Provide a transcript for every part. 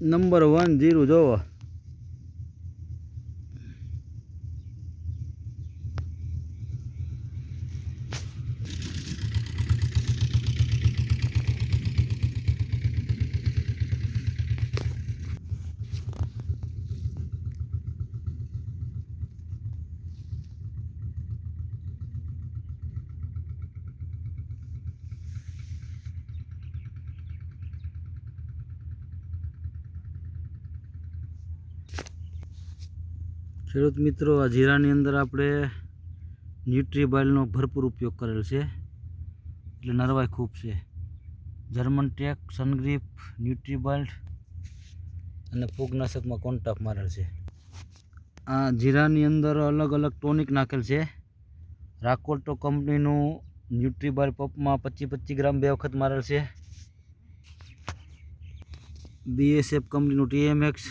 Number one જીરું જોવો. ખેડૂત મિત્રો, આ જીરાની અંદર આપણે ન્યુટ્રીબાઇલનો ભરપૂર ઉપયોગ કરેલ છે. એટલે નરવાઈ ખૂબ છે. જર્મન ટેક સનગ્રીપ ન્યુટ્રીબાઇલ અને ફૂગનાશકમાં કોન્ટાપ મારેલ છે. આ જીરાની અંદર અલગ અલગ ટોનિક નાખેલ છે. રાકોટો કંપનીનું ન્યુટ્રીબાઇલ પપમાં પચીસ પચીસ ગ્રામ બે વખત મારેલ છે. બીએસએફ કંપનીનું ટીએમએક્સ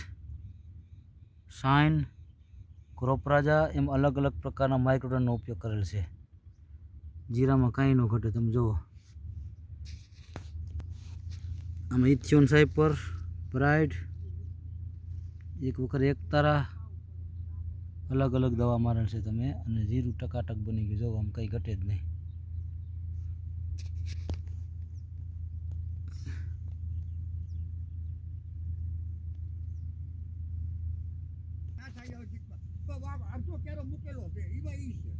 શાઇન ક્રોપરાજા એમ અલગ અલગ પ્રકારના માઇક્રોડનનો ઉપયોગ કરેલ છે જીરામાં કાંઈ ન ઘટે, તમે જુઓ આમાં ઇથિયોન સાઇપર, પ્રાઇડ, એક વખત એક તારા, અલગ અલગ દવા મારેલ છે તમે, અને જીરું ટકાટક બની ગયું જુઓ આમ કંઈ ઘટે જ નહીં જીતમાં. તો વાવ અડધો કેરો મૂકેલો છે એવા ઈ છે.